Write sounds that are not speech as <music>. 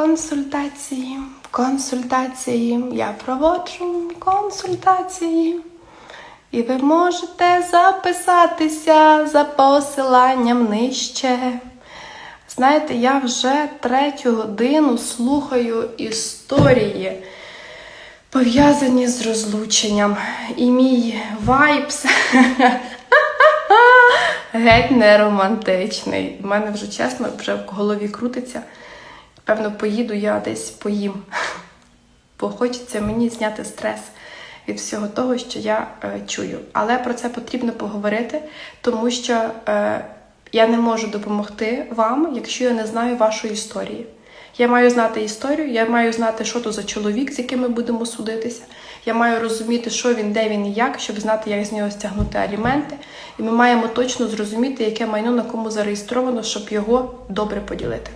Консультації, консультації. Я проводжу консультації. І ви можете записатися за посиланням нижче. Знаєте, я вже третю годину слухаю історії, пов'язані з розлученням. І мій вайбс <laughs> геть не романтичний. У мене вже чесно, вже в голові крутиться. Певно, поїду я десь поїм. Бо хочеться мені зняти стрес від всього того, що я е, чую. Але про це потрібно поговорити, тому що е, я не можу допомогти вам, якщо я не знаю вашої історії. Я маю знати історію, я маю знати, що то за чоловік, з яким ми будемо судитися. Я маю розуміти, що він, де він і як, щоб знати, як з нього стягнути аліменти. І ми маємо точно зрозуміти, яке майно на кому зареєстровано, щоб його добре поділити.